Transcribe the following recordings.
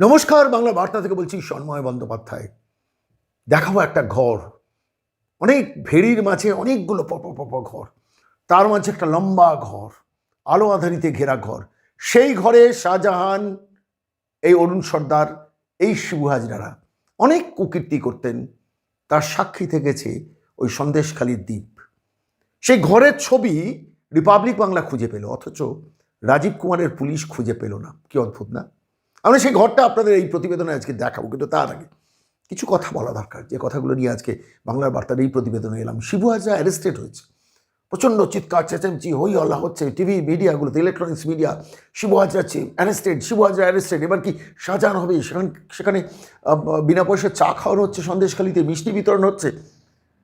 নমস্কার, বাংলা বার্তা থেকে বলছি সন্ময় বন্দ্যোপাধ্যায়। দেখাবো একটা ঘর। অনেক ভেড়ির মাঝে অনেকগুলো পপ পপ ঘর। তার মাঝে একটা লম্বা ঘর, আলো আধারিতে ঘেরা ঘর। সেই ঘরে শাহজাহান, এই অরুণ সর্দার, এই শিবু হাজরারা অনেক কুকীর্তি করতেন। তার সাক্ষী থেকেছে ওই সন্দেশখালীর দ্বীপ। সেই ঘরের ছবি রিপাবলিক বাংলা খুঁজে পেল, অথচ রাজীব কুমারের পুলিশ খুঁজে পেল না। কি অদ্ভুত না? আমরা সেই ঘরটা আপনাদের এই প্রতিবেদনে আজকে দেখাবো, কিন্তু তার আগে কিছু কথা বলা দরকার। যে কথাগুলো নিয়ে আজকে বাংলার বার্তার এই প্রতিবেদনে এলাম। শিবু হাজরা অ্যারেস্টেড হয়েছে, প্রচণ্ড চিৎকার, চেঁচামেচি, হই হল্লা হচ্ছে TV মিডিয়াগুলোতে electronics media Shibu Hazra arrested Shibu Hazra arrested এবার কি সাজান হবে? সেখানে সেখানে বিনা পয়সায় চা খাওয়ানো হচ্ছে, সন্দেশখালিতে মিষ্টি বিতরণ হচ্ছে।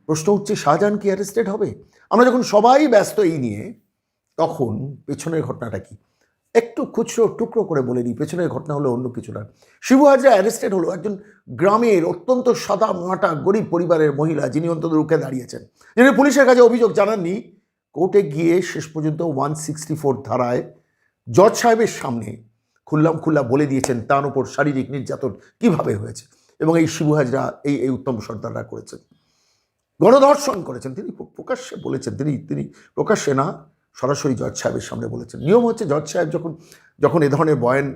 প্রশ্ন হচ্ছে শাহজাহান কি অ্যারেস্টেড হবে? আমরা যখন সবাই ব্যস্ত এই নিয়ে, তখন পেছনের ঘটনাটা কি? একটু খুচরো টুকরো করে বলে দিই, পেছনের ঘটনা হলো অন্য কিছু না। শিবু হাজরা অ্যারেস্টেড হলো একজন গ্রামের অত্যন্ত সাদা মাটা গরিব পরিবারের মহিলা যিনি অন্তত রুখে দাঁড়িয়েছেন। যিনি পুলিশের কাছে অভিযোগ জানাননি, কোর্টে গিয়ে শেষ পর্যন্ত ওয়ান সিক্সটি ফোর ধারায় জজ সাহেবের সামনে খুল্লাম খুল্লা বলে দিয়েছেন, তার উপর শারীরিক নির্যাতন কীভাবে হয়েছে? এবং এই শিবু হাজরা এই এই উত্তম সর্দাররা করেছেন। গণধর্ষণ করেছেন, তিনি প্রকাশ্যে বলেছেন, তিনি তিনি প্রকাশ্যে না সরাসরি জজ সাহেবের সামনে বলেছেন। নিয়ম হচ্ছে জজ সাহেব যখন যখন এ ধরনের বয়ান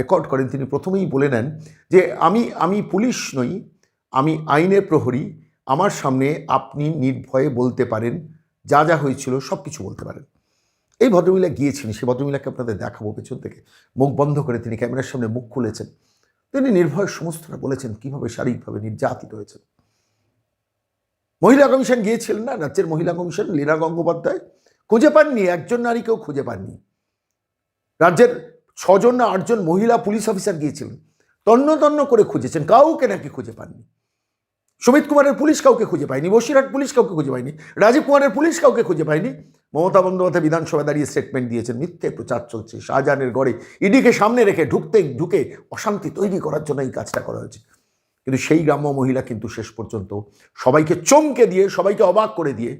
রেকর্ড করেন, তিনি প্রথমেই বলে নেন যে আমি আমি পুলিশ নই, আমি আইনের প্রহরী, আমার সামনে আপনি নির্ভয়ে বলতে পারেন, যা যা হয়েছিল সব কিছু বলতে পারেন। এই ভদ্রমহিলা গিয়েছেন সেই ভদ্রমহিলাকে আপনাদের দেখাবো পেছন থেকে। মুখ বন্ধ করে তিনি ক্যামেরার সামনে মুখ খুলেছেন। তিনি নির্ভয় সমস্তটা বলেছেন, কীভাবে শারীরিকভাবে নির্যাতিত হয়েছেন। মহিলা কমিশন গিয়েছিলেন না? রাজ্যের মহিলা কমিশন, লীনা গঙ্গোপাধ্যায় খুঁজে পাননি, একজন নারীকেও খুঁজে পাননি। রাজ্যের ছজন না আটজন মহিলা পুলিশ অফিসার গিয়েছিলেন, তন্ন তন্ন করে খুঁজেছেন, কাউকে নাকি খুঁজে পাননি। সুমিত কুমারের পুলিশ কাউকে খুঁজে পায়নি, বসিরহাট পুলিশ কাউকে খুঁজে পায়নি, রাজীব কুমারের পুলিশ কাউকে খুঁজে পায়নি। মমতা বন্দ্যোপাধ্যায় বিধানসভায় দাঁড়িয়ে স্টেটমেন্ট দিয়েছেন, মিথ্যে প্রচার চলছে, শাহজাহানের গড়ে, ইডিকে সামনে রেখে ঢুকতে ঢুকে অশান্তি তৈরি করার জন্য এই কাজটা করা হয়েছে। কিন্তু সেই গ্রাম্য মহিলা কিন্তু শেষ পর্যন্ত সবাইকে চমকে দিয়ে, সবাইকে অবাক করে দিয়ে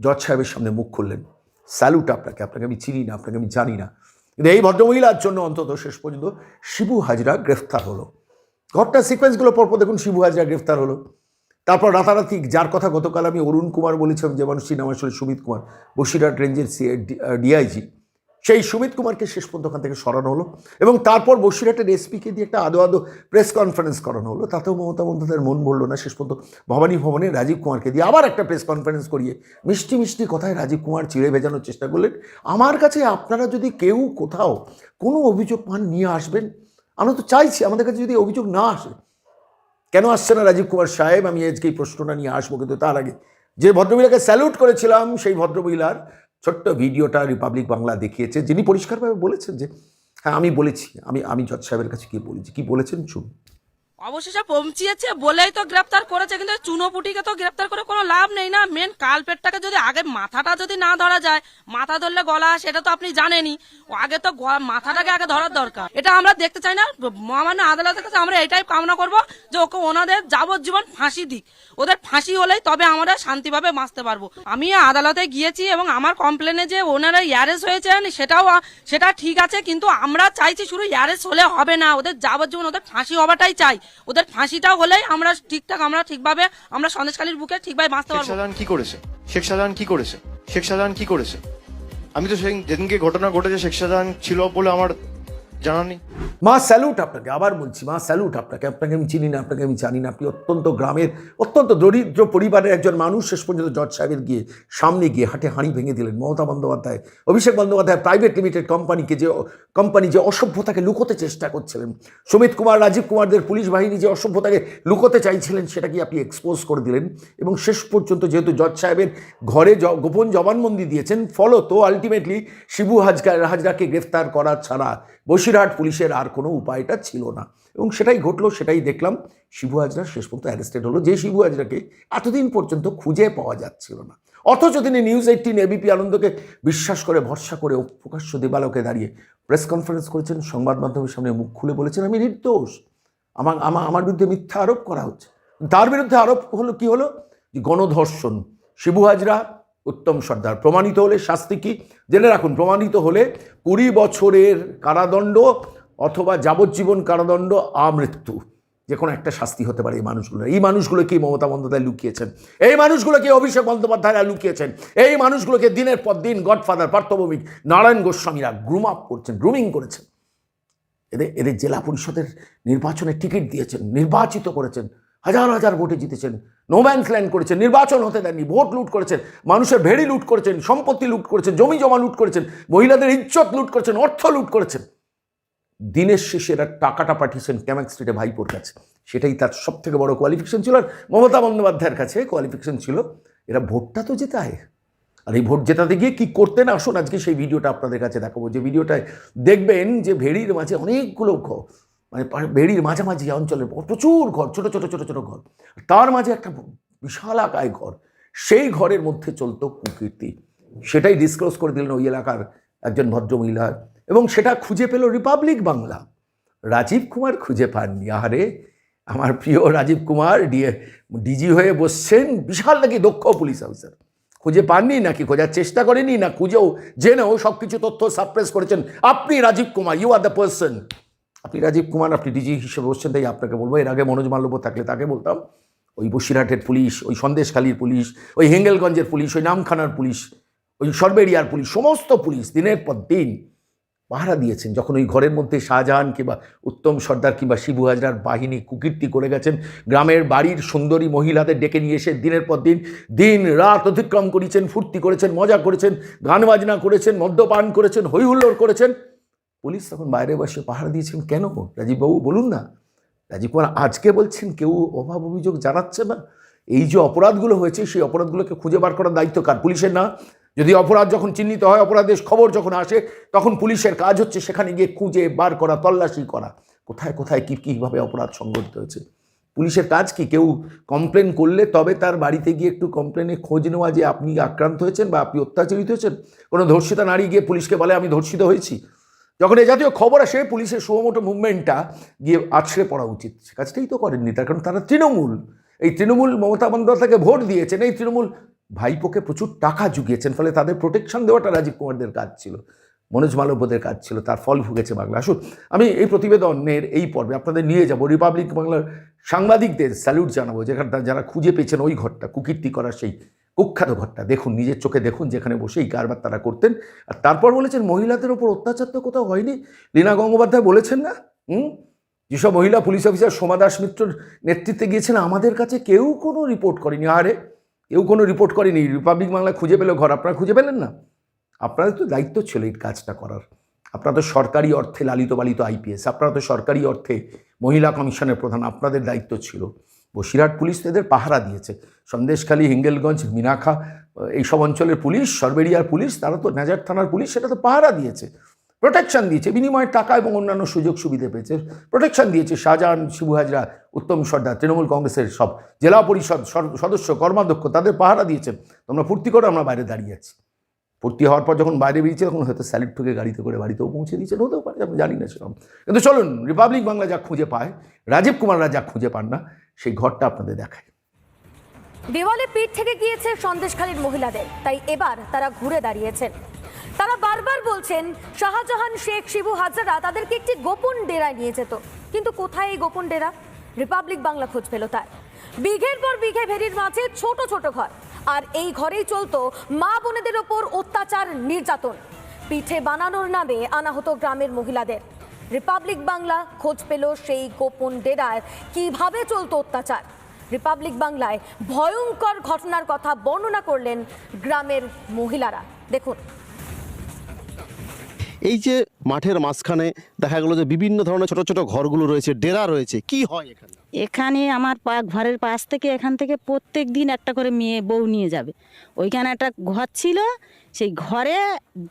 জজ সাহেবের সামনে মুখ খুললেন। স্যালুট আপনাকে আপনাকে আমি চিনি না, আপনাকে আমি জানি না। কিন্তু এই ভদ্রমহিলার জন্য অন্তত শেষ পর্যন্ত শিবু হাজরা গ্রেফতার হলো। ঘটনা সিকোয়েন্সগুলো পরপর দেখুন, শিবু হাজরা গ্রেফতার হলো। তারপর রাতারাতি যার কথা গতকাল আমি অরুণ কুমার বলেছিলাম, যে মানুষটির নাম আসলে সুমিত কুমার, বসিরহাট রেঞ্জের ডিআইজি সেই সুমিত কুমারকে শেষ পর্যন্ত ওখান থেকে সরানো হলো এবং তারপর বসিরহাটের এসপিকে দিয়ে একটা আদো আদো প্রেস কনফারেন্স করানো হলো। তাতেও মমতা বন্দ্যোপাধ্যায়ের মন ভরলো না শেষ পর্যন্ত। ভবানী ভবনে রাজীব কুমারকে দিয়ে আবার একটা প্রেস কনফারেন্স করিয়ে মিষ্টি মিষ্টি কথায় রাজীব কুমার চিড়ে ভেজানোর চেষ্টা করলেন। আমার কাছে আপনারা যদি কেউ কোথাও কোনো অভিযোগ পান, নিয়ে আসবেন। আমরা তো চাইছি, আমাদের কাছে যদি অভিযোগ না আসে। কেন আসছে না রাজীব কুমার সাহেব? আমি আজকে এই প্রশ্নটা নিয়ে আসব, কিন্তু তার আগে যে ভদ্রমহিলাকে স্যালুট করেছিলাম, সেই ভদ্রমহিলার ছোট্ট ভিডিওটা রিপাবলিক বাংলা দেখিয়েছে, যিনি পরিষ্কারভাবে বলেছেন যে হ্যাঁ আমি বলেছি, আমি আমি জজ সাহেবের কাছে কি বলেছি। কি বলেছেন? শুন অবশেষে পৌঁছিয়েছে বলেই তো গ্রেপ্তার করেছে, কিন্তু চুনোপুটিকে তো গ্রেপ্তার করে কোনো লাভ নেই না। মেন কালপেটটাকে যদি আগে মাথাটা যদি না ধরা যায়, মাথা ধরলে গলা সেটা তো আপনি জানেনই। আগে তো মাথাটাকে আগে ধরার দরকার। এটা আমরা দেখতে চাই না, মহামান্য আদালতের কাছে আমরা এটাই কামনা করব যে ওকে ওনাদের যাবজ্জীবন ফাঁসি দিক। ওদের ফাঁসি হলেই তবে আমরা শান্তিভাবে বাঁচতে পারব। আমি আদালতে গিয়েছি এবং আমার কমপ্লেনে যে ওনারা ইয়ারেস হয়েছেন, সেটাও, সেটা ঠিক আছে, কিন্তু আমরা চাইছি শুধু ইয়ারেস হলে হবে না, ওদের যাবজ্জীবন, ওদের ফাঁসি হওয়াটাই চাই। ওদের ফাঁসিটা হলেই আমরা ঠিকঠাক আমরা ঠিকভাবে আমরা সন্দেশকালীর বুকে ঠিকভাবে বাঁচতে পারব। শেখ কি করেছে? শেখ শাহজাহান কি করেছে? শেখ শাহজাহান কি করেছে? আমি তো সেদিন যেদিনকে ঘটনা ঘটেছে শেখ শাহজাহান ছিল বলে আমার জানা নেই মা স্যালুট আপনাকে, আবার বলছি মা স্যালুট আপনাকে আপনাকে আমি চিনি না, আপনাকে আমি জানি না, আপনি অত্যন্ত গ্রামের, অত্যন্ত দরিদ্র পরিবারের একজন মানুষ, শেষ পর্যন্ত জজ সাহেবের গিয়ে সামনে গিয়ে হাটে হাঁড়ি ভেঙে দিলেন, মমতা বন্দ্যোপাধ্যায়, অভিষেক বন্দ্যোপাধ্যায় প্রাইভেট লিমিটেড কোম্পানিকে যে কোম্পানি যে অসভ্যতাকে লুকোতে চেষ্টা করছিলেন, সুমিত কুমার, রাজীব কুমারদের পুলিশ বাহিনী যে অসভ্যতাকে লুকোতে চাইছিলেন, সেটা কি আপনি এক্সপোজ করে দিলেন? এবং শেষ পর্যন্ত যেহেতু জজ সাহেবের ঘরে গোপন জবানবন্দি দিয়েছেন, ফলত আলটিমেটলি শিবু হাজরা হাজরাকে গ্রেফতার করা ছাড়া বসিরহাট পুলিশের আর কোনো উপায়টা ছিল না। এবং সেটাই ঘটলো, সেটাই দেখলাম। শিবু হাজরা শেষ পর্যন্ত অ্যারেস্টেড হলো। যে শিবু হাজরাকে এতদিন পর্যন্ত খুঁজে পাওয়া যাচ্ছিল না। অথচ তিনি নিউজ এইটিন এবিপি আনন্দকে বিশ্বাস করে, ভরসা করে প্রকাশ্য দেবালোকে দাঁড়িয়ে প্রেস কনফারেন্স করেছেন, সংবাদ মাধ্যমের সামনে মুখ খুলে বলেছেন, আমি নির্দোষ। আমার আমার আমার বিরুদ্ধে মিথ্যা আরোপ করা হচ্ছে। তার বিরুদ্ধে আরোপ হলো, কি হলো? গণধর্ষণ। শিবু হাজরা উত্তম সর্দার। প্রমাণিত হলে শাস্তি কি? জেনে রাখুন, প্রমাণিত হলে কুড়ি বছরের কারাদণ্ড অথবা যাবজ্জীবন কারাদণ্ড আমৃত্যু। যে কোনো একটা শাস্তি হতে পারে এই মানুষগুলো এই মানুষগুলো কি মমতা বন্দ্যোপাধ্যায় লুকিয়েছেন? এই মানুষগুলোকে অভিষেক বন্দ্যোপাধ্যায়রা লুকিয়েছেন? এই মানুষগুলোকে দিনের পর দিন গডফাদার, পার্থভৌমিক নারায়ণ গোস্বামীরা গ্রুম আপ করছেন, গ্রুমিং করেছেন। এদের এদের জেলা পরিষদের নির্বাচনে টিকিট দিয়েছেন, নির্বাচিত করেছেন। হাজার হাজার ভোটে জিতেছেন। নোম্যান্স ল্যান্ড করেছেন, নির্বাচন হতে দেননি, ভোট লুট করেছেন, মানুষের ভেড়ি লুট করেছেন, সম্পত্তি লুট করেছেন, জমি জমা লুট করেছেন, মহিলাদের ইজ্জত লুট করেছেন, অর্থ লুট করেছেন। দিনের শেষে এরা টাকাটা পাঠিয়েছেন ক্যামাক স্ট্রিটে ভাইপোর কাছে। সেটাই তার সব থেকে বড় কোয়ালিফিকেশন ছিল আর মমতা বন্দ্যোপাধ্যায়ের কাছে কোয়ালিফিকেশন ছিল। এরা ভোটটা তো জেতায়। আর এই ভোট জেতাতে গিয়ে কী করতেন? আসুন আজকে সেই ভিডিওটা আপনাদের কাছে দেখাবো। যে ভিডিওটায় দেখবেন যে ভেড়ির মাঝে অনেকগুলো মানে ভেড়ির মাঝামাঝি অঞ্চলে প্রচুর ঘর, ছোট ছোট ছোট ছোট ঘর। তার মাঝে একটা বিশাল আকায় ঘর। সেই ঘরের মধ্যে চলতো কুকীর্তি। সেটাই ডিসক্লোজ করে দিলেন ওই এলাকার একজন ভদ্রমহিলা এবং সেটা খুঁজে পেল রিপাবলিক বাংলা রাজীব কুমার খুঁজে পাননি। আহারে, আমার প্রিয় রাজীব কুমার ডিএ ডিজি হয়ে বসছেন। বিশাল নাকি দক্ষ পুলিশ অফিসার। খুঁজে পাননি নাকি? খোঁজার চেষ্টা করেনি না? খুঁজেও, জেনেও সব কিছু তথ্য সাপ্রেস করেছেন। আপনি Rajiv Kumar you are the person আপনি রাজীব কুমার, আপনি ডিজি হিসেবে বসছেন, তাই আপনাকে বলব, এর আগে মনোজ মাল্লব্য থাকলে তাকে বলতাম, ওই বসিরহাটের পুলিশ, ওই সন্দেশখালীর পুলিশ, ওই হেঙ্গেলগঞ্জের পুলিশ, ওই নামখানার পুলিশ, ওই সরবেরিয়ার পুলিশ, সমস্ত পুলিশ দিনের পর দিন পাহারা দিয়েছেন। যখন ওই ঘরের মধ্যে শাহজাহান কিংবা উত্তম সর্দার কিংবা শিবু হাজরার বাহিনী কুকীর্তি করে গেছেন, গ্রামের বাড়ির সুন্দরী মহিলাদের ডেকে নিয়ে এসে দিনের পর দিন দিন রাত অতিক্রম করেছেন, ফুর্তি করেছেন, মজা করেছেন, গান বাজনা করেছেন, মদ্যপান করেছেন হই হুল্লোড় করেছেন। পুলিশ তখন বাইরে বসে পাহারা দিয়েছেন, কেন রাজীববাবু, বলুন না। রাজীব কুমার আজকে বলছেন, কেউ অভাব অভিযোগ জানাচ্ছে না? এই যে অপরাধগুলো হয়েছে, সেই অপরাধগুলোকে খুঁজে বার করার দায়িত্ব কার? পুলিশের না? যদি অপরাধ যখন চিহ্নিত হয়, অপরাধের খবর যখন আসে, তখন পুলিশের কাজ হচ্ছে সেখানে গিয়ে খুঁজে বার করা, তল্লাশি করা। কোথায় কোথায়, কী, কীভাবে অপরাধ সংঘটিত হয়েছে? পুলিশের কাজ কি? কেউ কমপ্লেন করলে তবে তার বাড়িতে গিয়ে একটু কমপ্লেনে খোঁজ নেওয়া যে আপনি আক্রান্ত হয়েছেন বা আপনি অত্যাচারিত হয়েছেন? কোনো ধর্ষিতা নারী গিয়ে পুলিশকে বলে, আমি ধর্ষিত হয়েছি। যখন এ জাতীয় খবর আসে, পুলিশের সুমোটো মুভমেন্টটা গিয়ে আছড়ে পড়া উচিত। সে কাজটাই তো করেননি, তার কারণ তারা তৃণমূল। এই তৃণমূল মমতা বন্দ্যোপাধ্যায়কে ভোট দিয়েছেন, এই তৃণমূল ভাইপোকে প্রচুর টাকা জুগিয়েছেন, ফলে তাদের প্রোটেকশন দেওয়াটা রাজীব কুমারদের কাজ ছিল, মনোজ মালব্যদের কাজ ছিল, তার ফল ভুগেছে বাংলা। আসুন, আমি এই প্রতিবেদনের এই পর্বে আপনাদের নিয়ে যাব রিপাবলিক বাংলার সাংবাদিকদের স্যালুট জানাব যেখানে যারা খুঁজে পেয়েছেন ওই ঘরটা, কুকীর্তি করার সেই কুখ্যাত ঘরটা দেখুন, নিজের চোখে দেখুন যেখানে বসে এই কারবার তারা করতেন। আর তারপর বলেছেন, মহিলাদের ওপর অত্যাচার তো কোথাও হয়নি। লীনা গঙ্গোপাধ্যায় বলেছেন না? হুম? যেসব মহিলা পুলিশ অফিসার সোমা দাস মিত্রর নেতৃত্বে গিয়েছেন, আমাদের কাছে কেউ কোনো রিপোর্ট করেনি। আরে, কেউ কোনো রিপোর্ট করেনি। রিপাবলিক বাংলা খুঁজে পেল ঘর আপনারা খুঁজে পেলেন না? আপনাদের তো দায়িত্ব ছিল এই কাজটা করার। আপনারা তো সরকারি অর্থে লালিত পালিত আইপিএস আপনারা তো সরকারি অর্থে মহিলা কমিশনের প্রধান, আপনাদের দায়িত্ব ছিল। বসিরহাট পুলিশ তো এদের পাহারা দিয়েছে। সন্দেশখালী, হিঙ্গেলগঞ্জ মিনাখা এইসব অঞ্চলের পুলিশ, সরবেরিয়ার পুলিশ, তারা তো নাজার থানার পুলিশ, সেটা তো পাহারা দিয়েছে। প্রোটেকশন দিয়েছে বিনিময়ে টাকা এবং অন্যান্য সুযোগ সুবিধা পেয়েছে। প্রোটেকশন দিয়েছে শাহজাহান, শিবু হাজরা, উত্তম সর্দার, তৃণমূল কংগ্রেসের সব জেলা পরিষদ সদস্য, কর্মাধ্যক্ষ, তাদের পাহারা দিয়েছেন তোমরা ফুর্তি করে, আমরা বাইরে দাঁড়িয়ে আছি। ভর্তি হওয়ার পর যখন বাইরে বেরিয়েছে, তখন হয়তো স্যালিড ঠুকে গাড়িতে করে বাড়িতেও পৌঁছে দিয়েছেন হতেও পারে, আমি জানি না সেরকম। কিন্তু চলুন রিপাবলিক বাংলা যা খুঁজে পায়, রাজীব কুমাররা যা খুঁজে পান না। সেই ঘরটা আপনাদের দেখায় দেওয়ালে পিঠ থেকে গিয়েছে সন্দেশখালীর মহিলাদের, তাই এবার তারা ঘুরে দাঁড়িয়েছেন। তারা বারবার বলছেন, শাহজাহান, শেখ, শিবু, হাজারা, তাদেরকে একটি গোপন ডেরায় নিয়ে যেত। কিন্তু কোথায় এই গোপন ডেরা? রিপাবলিক বাংলা খোঁজ পেল তার। বিঘের পর বিঘে ভেরির মাঝে ছোট ছোট ঘর, আর এই ঘরেই চলতো মা বোনেদের ওপর অত্যাচার নির্যাতন। পিঠে বানানোর নামে আনা হতো গ্রামের মহিলাদের। রিপাবলিক বাংলা খোঁজ পেল সেই গোপন ডেরায় কীভাবে চলতো অত্যাচার? রিপাবলিক বাংলায় ভয়ঙ্কর ঘটনার কথা বর্ণনা করলেন গ্রামের মহিলারা। দেখুন। এই যে মাঠের মাঝখানে দেখা গেলো যে বিভিন্ন ধরনের ছোট ছোট ঘরগুলো রয়েছে ডেরা রয়েছে কি হয় এখানে? এখানে আমার পা ঘরের পাশ থেকে এখান থেকে প্রত্যেক দিন একটা করে মেয়ে বউ নিয়ে যাবে। ওইখানে একটা ঘর ছিল সেই ঘরে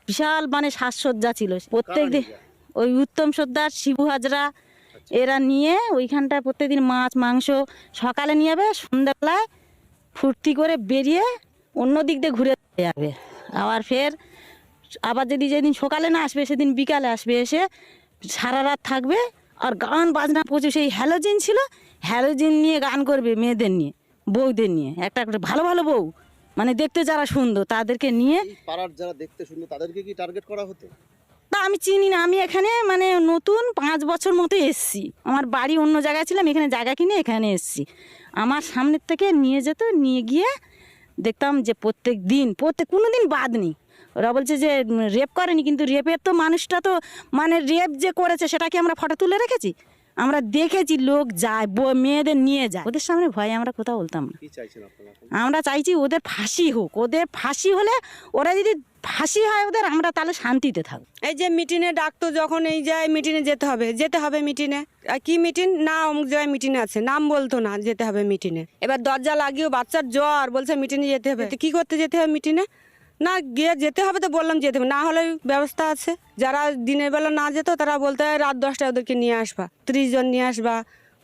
বিশাল মানে সাজসজ্জা ছিল। প্রত্যেক দিন ওই উত্তম সর্দার শিবু হাজরা এরা নিয়ে ওইখানটায় প্রত্যেকদিন মাছ মাংস সকালে নিয়ে যাবে সন্ধ্যাবেলায় ফুর্তি করে বেরিয়ে অন্য দিক দিয়ে ঘুরে যাবে। আবার ফের আবার যদি যেদিন সকালে না আসবে সেদিন বিকালে আসবে এসে সারা রাত থাকবে আর গান বাজনা প্রচুর। সেই হ্যালোজিন ছিল হ্যালোজিন নিয়ে গান করবে মেয়েদের নিয়ে বউদের নিয়ে। একটা করে ভালো ভালো বউ মানে দেখতে যারা সুন্দর তাদেরকে নিয়ে পাড়ার যারা দেখতে শুনবে তাদেরকে কি টার্গেট করা হতো? তা আমি চিনি না। আমি এখানে মানে নতুন পাঁচ বছর মতো এসছি। আমার বাড়ি অন্য জায়গায় ছিলাম, এখানে জায়গা কিনে এখানে এসছি। আমার সামনের থেকে নিয়ে যেত, নিয়ে গিয়ে দেখতাম যে প্রত্যেক দিন, প্রত্যেক কোনো দিন বাদ নেই। ওরা বলছে যে রেপ করেনি, কিন্তু রেপের তো মানুষটা তো মানে রেপ যে করেছে সেটা কি আমরা ফটো তুলে রেখেছি? আমরা দেখেছি লোক যায় ব- মেয়েদের নিয়ে যায়। ওদের সামনে ভয়ে আমরা কোথাও বলতাম না। কি চাইছেন আপনারা এখন? আমরা চাইছি ওদের ফাঁসি হোক। ওদের ফাঁসি হলে ওরা যদি ফাঁসি হয় ওদের আমরা তাহলে শান্তিতে থাকব। এই যে মিটিংয়ে ডাকতো যখন এই যায় মিটিংয়ে যেতে হবে। যেতে হবে মিটিংয়ে আর কি মিটিং না অমুক জায়গায় মিটিং আছে। নাম বলতো না যেতে হবে মিটিংয়ে এবার দরজা লাগিয়েও বাচ্চার জ্বর বলছে মিটিংয়ে যেতে হবে। তো কি করতে যেতে হবে মিটিংয়ে না গিয়ে যেতে হবে তো বললাম যেতে হবে। না হলে ব্যবস্থা আছে। যারা দিনের বেলা না যেত তারা বলতে হয় রাত দশটায় ওদেরকে নিয়ে আসবা। ত্রিশ জন নিয়ে আসবা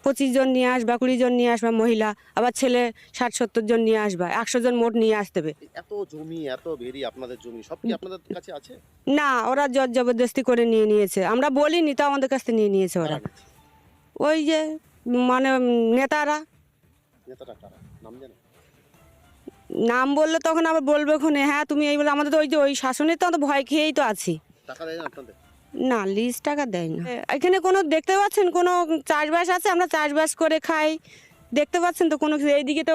পঁচিশ জন নিয়ে আসবা কুড়ি জন নিয়ে আসবা মহিলা আবার ছেলে ষাট সত্তর জন নিয়ে আসবা একশো জন মোট নিয়ে আসতে হবে। এত জমি এত ভেরি আপনাদের জমি সব কি আপনাদের কাছে আছে? না ওরা জোর জবরদস্তি করে নিয়ে নিয়েছে। আমরা বলিনি তো আমাদের কাছ থেকে নিয়ে নিয়েছে ওরা। ওই যে মানে নেতারা। নেতারা নাম জানেন? নাম বললে তখন আবার বলবে ওখানে হ্যাঁ তুমি এই বলে আমাদের তো ওই যে ওই শাসনের তো আমরা ভয় খেয়েই তো আছি। না লিজ টাকা দেয় না। এখানে কোনো দেখতে পাচ্ছেন? কোনো চাষবাস আছে? আমরা চাষবাস করে খাই। দেখতে পাচ্ছেন তো কোনো এইদিকে তো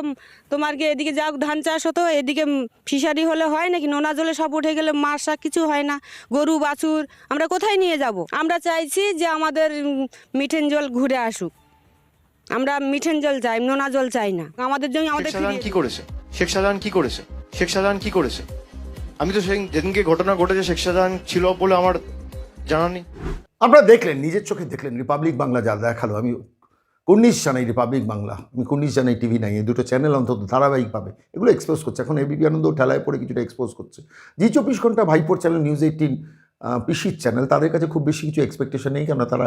তোমার কি এদিকে যা ধান চাষ হতো এদিকে ফিশারি হলে হয় নাকি? নোনা জলে সব উঠে গেলে মাছ শাক কিছু হয় না। গরু বাছুর আমরা কোথায় নিয়ে যাব? আমরা চাইছি যে আমাদের মিঠেন জল ঘুরে আসুক। আমরা মিঠেন জল চাই নোনা জল চাই না। আমাদের জমি আমাদের কি করেছে? শেখ শাহজাহান কি করেছে? শেখ শাহজাহান কি করেছে? আমি তো সেদিন যেদিনকে ঘটনা ঘটেছে, শেখ শাহজাহান ছিল বলে আমার জানা নেই। আপনারা দেখলেন, নিজের চোখে দেখলেন, রিপাবলিক বাংলা যা দেখাল। আমি কুর্নিশ জানাই রিপাবলিক বাংলা, আমি কুর্নিশ জানাই টিভি নাই এই দুটো চ্যানেল অন্তত ধারাবাহিকভাবে এগুলো এক্সপোজ করছে। এখন এবিপি আনন্দ ঠেলায় পড়ে কিছুটা এক্সপোজ করছে। জি চব্বিশ ঘণ্টা ভাইপোর চ্যানেল নিউজ এইটিন পিসির চ্যানেল তাদের কাছে খুব বেশি কিছু এক্সপেকটেশন নেই কেন তারা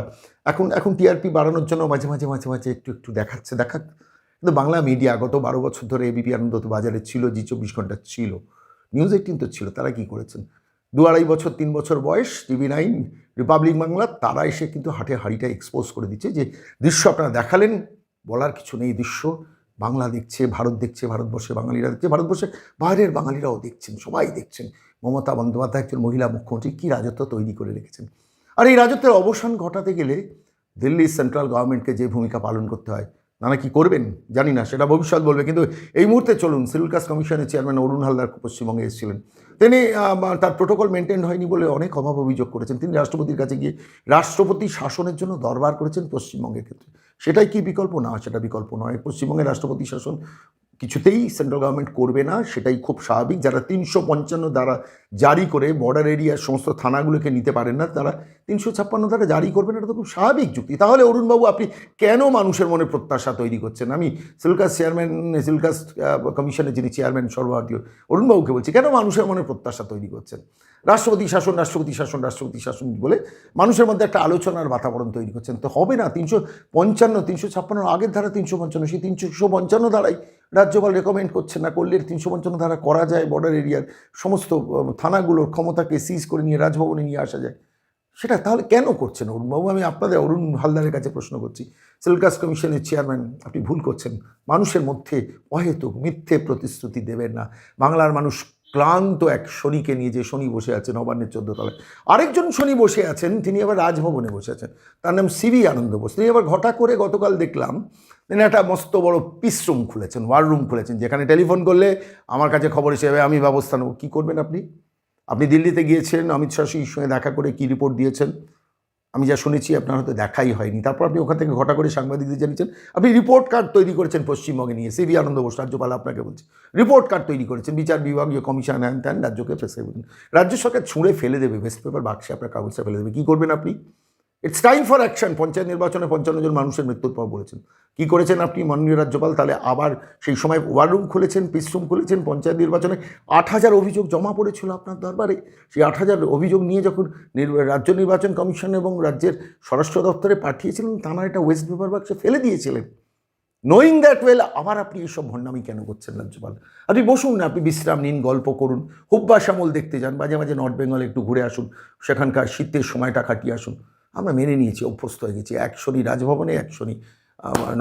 এখন এখন টিআরপি বাড়ানোর জন্য মাঝে মাঝে মাঝে মাঝে একটু একটু দেখাচ্ছে, দেখাক। কিন্তু বাংলা মিডিয়া গত বারো বছর ধরে এবিপি আনন্দ তো বাজারে ছিল, জি চব্বিশ ঘণ্টা ছিল। নিউজ এইটিন তো ছিল, তারা কি করেছেন? দু আড়াই বছর, তিন বছর বয়স টিভি নাইন রিপাবলিক বাংলা, তারা এসে কিন্তু হাটে হাড়িটা এক্সপোজ করে দিচ্ছে যে, দৃশ্য আপনারা দেখালেন, বলার কিছু নেই দৃশ্য। বাংলা দেখছে, ভারত দেখছে, ভারতবর্ষে বাঙালিরা দেখছে, ভারতবর্ষে বাইরের বাঙালিরাও দেখছেন, সবাই দেখছেন। মমতা বন্দ্যোপাধ্যায় একজন মহিলা মুখ্যমন্ত্রী, কী রাজত্ব তৈরি করে রেখেছেন। আর এই রাজত্বের অবসান ঘটাতে গেলে দিল্লি সেন্ট্রাল গভর্নমেন্টকে যে ভূমিকা পালন করতে হয় নানা কি করবেন? জানি না, সেটা ভবিষ্যৎ বলবে। কিন্তু এই মুহূর্তে চলুন সিভিল কাস্ট কমিশনের চেয়ারম্যান অরুণ হালদার পশ্চিমবঙ্গে এসেছিলেন। তিনি তার প্রোটোকল মেনটেন হয়নি বলে অনেক অভাব অভিযোগ করেছেন। তিনি রাষ্ট্রপতির কাছে গিয়ে রাষ্ট্রপতি শাসনের জন্য দরবার করেছেন পশ্চিমবঙ্গের ক্ষেত্রে। সেটাই কি বিকল্প? না, সেটা বিকল্প নয়। পশ্চিমবঙ্গের রাষ্ট্রপতি শাসন কিছুতেই সেন্ট্রাল গভর্নমেন্ট করবে না, সেটাই খুব স্বাভাবিক। যারা তিনশো পঞ্চান্ন দ্বারা জারি করে বর্ডার এরিয়ার সমস্ত থানাগুলোকে নিতে পারেন না, তারা তিনশো ছাপ্পান্ন দ্বারা জারি করবেন, এটা তো খুব স্বাভাবিক যুক্তি। তাহলে অরুণবাবু, আপনি কেন মানুষের মনে প্রত্যাশা তৈরি করছেন? আমি সিলকাস চেয়ারম্যান সিলকাস কমিশনের যিনি চেয়ারম্যান সর্বভারতীয়, অরুণবাবুকে বলছি, কেন মানুষের মনে প্রত্যাশা তৈরি করছেন? রাষ্ট্রপতি শাসন রাষ্ট্রপতি শাসন রাষ্ট্রপতি শাসন বলে মানুষের মধ্যে একটা আলোচনার বাতাবরণ তৈরি করছেন। তো হবে না, তিনশো পঞ্চান্ন, তিনশো ছাপ্পান্ন, আগের ধারা তিনশো পঞ্চান্ন, সেই তিনশো পঞ্চান্ন ধারাই রাজ্যপাল রেকমেন্ড করছে না করলে তিনশো পঞ্চান্ন ধারা করা যায় বর্ডার এরিয়ার সমস্ত থানাগুলোর ক্ষমতাকে সিজ করে নিয়ে, রাজভবনে নিয়ে আসা যায়। সেটা তাহলে কেন করছেন অরুণবাবু আমি আপনাদের, অরুণ হালদারের কাছে প্রশ্ন করছি। সেলকাস কমিশনের চেয়ারম্যান আপনি ভুল করছেন। মানুষের মধ্যে অহেতুক, মিথ্যে প্রতিশ্রুতি দেবেন না। বাংলার মানুষ ক্লান্ত এক শনিকে নিয়ে যে শনি বসে আছেন নবান্নের চোদ্দ তলায় আরেকজন শনি বসে আছেন, তিনি আবার রাজভবনে বসে আছেন। তার নাম সিবি আনন্দ বোস। তিনি আবার ঘটা করে গতকাল দেখলাম তিনি একটা মস্ত বড় পিস রুম খুলেছেন ওয়ার রুম খুলেছেন, যেখানে টেলিফোন করলে আমার কাছে খবর এসে যাবে, আমি ব্যবস্থা নেব। কী করবেন আপনি? আপনি দিল্লিতে গিয়েছেন, অমিত শাহ শাহর সঙ্গে দেখা করে কী রিপোর্ট দিয়েছেন? আমি যা শুনেছি আপনার হয়তো দেখাই হয়নি। তারপর আপনি ওখান থেকে ঘটা করে সাংবাদিকদের জানিয়েছেন, আপনি রিপোর্ট কার্ড তৈরি করেছেন পশ্চিমবঙ্গে নিয়ে। সিবি আনন্দ বোস, রাজ্যপাল আপনাকে বলছে। রিপোর্ট কার্ড তৈরি করেছেন, বিচার বিভাগীয় কমিশন হ্যান ত্যান রাজ্যকে ফেসে রাজ্য সরকার ছুঁড়ে ফেলে দেবে ওয়েস্ট পেপার বাক্সে আপনার কাগজটা ফেলে দেবে। কী করবেন আপনি? It's time for action panchayat নির্বাচনে পঞ্চান্ন জন মানুষের মৃত্যুর পর বলেছেন। কি করেছেন আপনি, মাননীয় রাজ্যপাল? তাহলে আবার সেই সময় ওয়ার রুম খুলেছেন পিস রুম খুলেছেন, পঞ্চায়েত নির্বাচনে আট হাজার অভিযোগ জমা পড়েছিল আপনার দরবারে। সেই আট হাজার অভিযোগ নিয়ে যখন রাজ্য নির্বাচন কমিশন এবং রাজ্যের স্বরাষ্ট্র দপ্তরে পাঠিয়েছিলেন তারা এটা ওয়েস্ট পেপার বাক্সে ফেলে দিয়েছিলেন। নোয়িং দ্যাট ওয়েল আবার আপনি এইসব ভণ্ডামি কেন করছেন রাজ্যপাল? আপনি বসুন না আপনি বিশ্রাম নিন, গল্প করুন, হুব্বা শ্যামল দেখতে যান, মাঝে মাঝে নর্থ বেঙ্গল একটু ঘুরে আসুন, সেখানকার শীতের সময়টা কাটিয়ে আসুন। আমরা মেনে নিয়েছি, অভ্যস্ত হয়ে গেছি। এক শনি রাজভবনে, এক শনি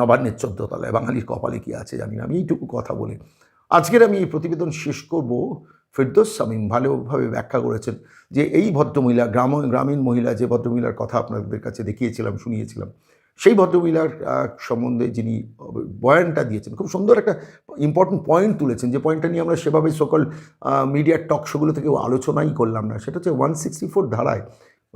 নবান্নের চোদ্দ তলায়। বাঙালির কপালে কি আছে জানি না, আমি এইটুকু কথা বলি। আজকের আমি এই প্রতিবেদন শেষ করব। ফেরদোস শামীম ভালোভাবে ব্যাখ্যা করেছেন যে এই ভদ্রমহিলা, গ্রাম, গ্রামীণ মহিলা যে ভদ্রমহিলার কথা আপনাদের কাছে দেখিয়েছিলাম, শুনিয়েছিলাম, সেই ভদ্রমহিলার সম্বন্ধে যিনি বয়ানটা দিয়েছেন, খুব সুন্দর একটা ইম্পর্টেন্ট পয়েন্ট তুলেছেন। যে পয়েন্টটা নিয়ে আমরা সেভাবে সকল মিডিয়ার টক শোগুলো থেকেও আলোচনাই করলাম না। সেটা হচ্ছে ওয়ান সিক্সটি ফোর ধারায়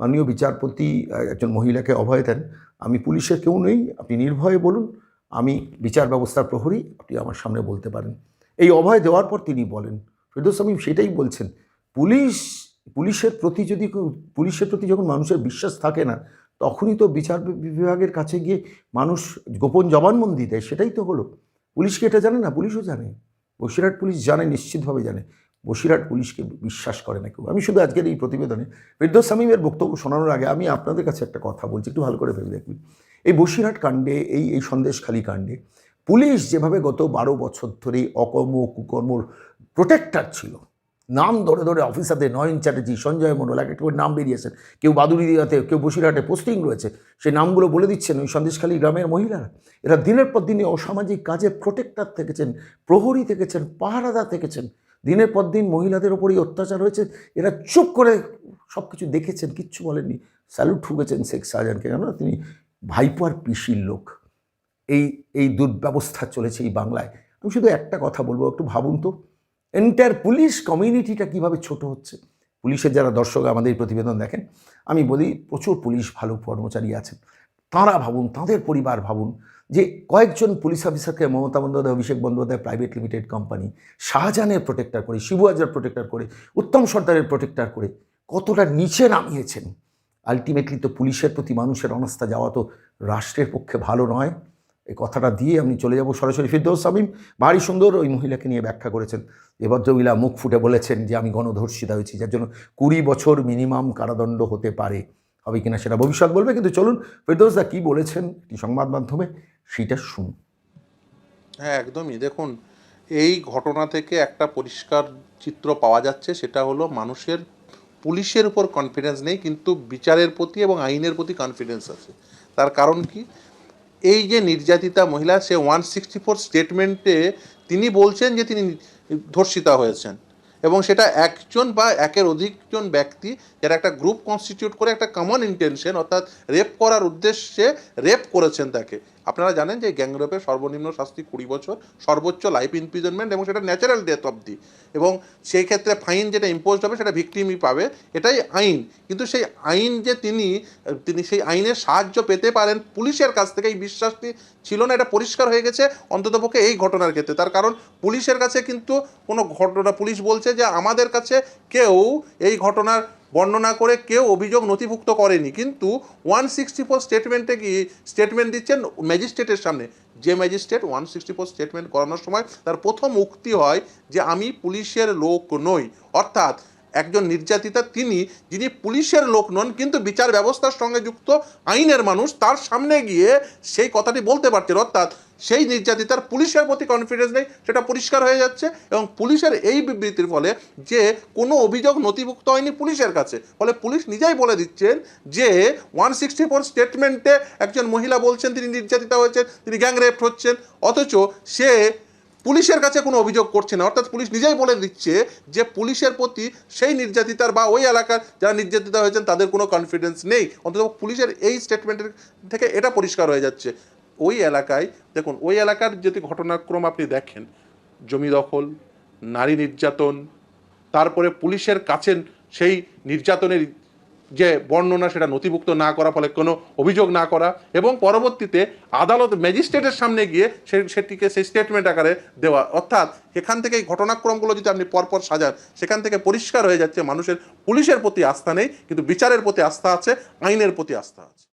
মাননীয় বিচারপতি একজন মহিলাকে অভয় দেন, আমি পুলিশের কেউ নেই, আপনি নির্ভয়ে বলুন, আমি বিচার ব্যবস্থার প্রহরী, আপনি আমার সামনে বলতে পারেন। এই অভয় দেওয়ার পর তিনি বলেন, ফেরদৌস আমি সেটাই বলছেন, পুলিশ, পুলিশের প্রতি যদি পুলিশের প্রতি যখন মানুষের বিশ্বাস থাকে না, তখনই তো বিচার বিভাগের কাছে গিয়ে মানুষ গোপন জবানবন্দি দেয়, সেটাই তো হলো। পুলিশকে এটা জানে না? পুলিশও জানে। বসিরহাট পুলিশ জানে, নিশ্চিতভাবে জানে। বসিরহাট পুলিশকে বিশ্বাস করে না কেউ। আমি শুধু আজকের এই প্রতিবেদনে ফেরদৌস সামিমের বক্তব্য শোনানোর আগে আমি আপনাদের কাছে একটা কথা বলছি, একটু ভালো করে ভেবে দেখুন। এই বসিরহাট কাণ্ডে, এই এই সন্দেশখালী কাণ্ডে পুলিশ যেভাবে গত বারো বছর ধরে অকর্ম কুকর্মর প্রোটেক্টার ছিল, নাম ধরে ধরে অফিসারদের, নয়ন চ্যাটার্জি, সঞ্জয় মণ্ডল, এক একটা করে নাম বেরিয়েছেন, কেউ বাদুড়িয়াতে কেউ বসিরহাটে পোস্টিং রয়েছে, সেই নামগুলো বলে দিচ্ছেন ওই সন্দেশখালী গ্রামের মহিলারা। এরা দিনের পর দিনে অসামাজিক কাজে প্রোটেক্টার থেকেছেন, প্রহরী থেকেছেন পাহারাদা থেকেছেন দিনের পর দিন মহিলাদের ওপরই অত্যাচার হয়েছে। এরা চুপ করে সব কিছু দেখেছেন, কিচ্ছু বলেননি। স্যালুট ঠুকেছেন শেখ শাহজাহানকে কেননা তিনি ভাইপো আর পিসির লোক। এই এই দুর্ব্যবস্থা চলেছে এই বাংলায়। আমি শুধু একটা কথা বলব, একটু ভাবুন তো। এন্টায়ার পুলিশ কমিউনিটিটা কীভাবে ছোট হচ্ছে? পুলিশের যারা দর্শক, আমাদের এই প্রতিবেদন দেখেন, আমি বলি প্রচুর পুলিশ ভালো কর্মচারী আছেন। তাঁরা ভাবুন, তাঁদের পরিবার ভাবুন। যে কয়েকজন পুলিশ অফিসারকে Mamata Bandyopadhyay, Abhishek Bandyopadhyay, private limited company, শাহজাহানের প্রোটেক্টর করে, শিবু হাজার প্রোটেক্টর করে, উত্তম সর্দারের প্রোটেক্টর করে, কতটা নিচে নামিয়েছেন? আলটিমেটলি তো পুলিশের প্রতি মানুষের অনাস্থা যাওয়া তো রাষ্ট্রের পক্ষে ভালো নয়। এই কথাটা দিয়ে আমি চলে যাব সরাসরি ফিরদৌস সামিম। ভারী সুন্দর ওই মহিলাকে নিয়ে ব্যাখ্যা করেছেন। এ ভদ্রমহিলা মুখ ফুটে বলেছেন যে, আমি গণধর্ষিতা হয়েছি, যার জন্য কুড়ি বছর মিনিমাম কারাদণ্ড হতে পারে। হবে কিনা সেটা ভবিষ্যৎ বলবে, কিন্তু চলুন ফেরদৌসদা কী বলেছেন একটি সংবাদ মাধ্যমে সেটা শুনুন হ্যাঁ একদমই। দেখুন, এই ঘটনা থেকে একটা পরিষ্কার চিত্র পাওয়া যাচ্ছে, সেটা হলো মানুষের, পুলিশের উপর কনফিডেন্স নেই, কিন্তু বিচারের প্রতি এবং আইনের প্রতি কনফিডেন্স আছে। তার কারণ কি? এই যে নির্যাতিতা মহিলা, সে ওয়ান সিক্সটি ফোর স্টেটমেন্টে তিনি বলছেন যে তিনি ধর্ষিতা হয়েছেন। এবং সেটা একজন বা একের অধিকজন ব্যক্তি যারা একটা গ্রুপ কনস্টিটিউট করে একটা কমন ইন্টেনশন অর্থাৎ রেপ করার উদ্দেশ্যে রেপ করেছেন তাকে। আপনারা জানেন যে গ্যাং রেপের সর্বনিম্ন শাস্তি কুড়ি বছর, সর্বোচ্চ লাইফ ইমপ্রিজনমেন্ট এবং সেটা ন্যাচারাল ডেথ অবধি। এবং সেই ক্ষেত্রে ফাইন যেটা ইম্পোজড হবে সেটা ভিকটিমই পাবে, এটাই আইন। কিন্তু সেই আইন যে তিনি তিনি সেই আইনের সাহায্য পেতে পারেন পুলিশের কাছ থেকে, এই বিশ্বাসটি ছিল না, এটা পরিষ্কার হয়ে গেছে অন্ততপক্ষে এই ঘটনার ক্ষেত্রে। তার কারণ পুলিশের কাছে কিন্তু কোনো ঘটনা, পুলিশ বলছে যে আমাদের কাছে কেউ এই ঘটনার বর্ণনা করে কেউ অভিযোগ নথিভুক্ত করেনি। কিন্তু ওয়ান সিক্সটি ফোর স্টেটমেন্টে কি স্টেটমেন্ট দিচ্ছেন ম্যাজিস্ট্রেটের সামনে? যে magistrate one sixty four statement করানোর সময় তার প্রথম উক্তি হয় যে, আমি পুলিশের লোক নই। অর্থাৎ একজন নির্যাতিতা তিনি, যিনি পুলিশের লোক নন, কিন্তু বিচার ব্যবস্থার সঙ্গে যুক্ত আইনের মানুষ, তার সামনে গিয়ে সেই কথাটি বলতে পারছেন অর্থাৎ সেই নির্যাতিতার পুলিশের প্রতি কনফিডেন্স নেই, সেটা পরিষ্কার হয়ে যাচ্ছে এবং পুলিশের এই বিবৃতির ফলে যে কোনো অভিযোগ নথিভুক্ত হয়নি পুলিশের কাছে। ফলে পুলিশ নিজেই বলে দিচ্ছেন যে ওয়ান সিক্সটি ফোর স্টেটমেন্টে একজন মহিলা বলছেন, তিনি নির্যাতিতা হয়েছেন, তিনি গ্যাং রেপ হচ্ছেন, অথচ সে পুলিশের কাছে কোনো অভিযোগ করছে না। অর্থাৎ পুলিশ নিজেই বলে দিচ্ছে যে পুলিশের প্রতি সেই নির্যাতিতার বা ওই এলাকার যারা নির্যাতিতা হয়েছেন, তাদের কোনো কনফিডেন্স নেই। অন্তত পুলিশের এই স্টেটমেন্টের থেকে এটা পরিষ্কার হয়ে যাচ্ছে। ওই এলাকায়, দেখুন, ওই এলাকার যদি ঘটনাক্রম আপনি দেখেন, জমি দখল, নারী নির্যাতন, তারপরে পুলিশের কাছে সেই নির্যাতনের যে বর্ণনা সেটা নথিভুক্ত না করা, ফলে কোনো অভিযোগ না করা এবং পরবর্তীতে আদালত ম্যাজিস্ট্রেটের সামনে গিয়ে সে, সেটিকে সেই স্টেটমেন্ট আকারে দেওয়া। অর্থাৎ এখান থেকে এই ঘটনাক্রমগুলো যদি আপনি পরপর সাজান, সেখান থেকে পরিষ্কার হয়ে যাচ্ছে মানুষের পুলিশের প্রতি আস্থা নেই, কিন্তু বিচারের প্রতি আস্থা আছে, আইনের প্রতি আস্থা আছে।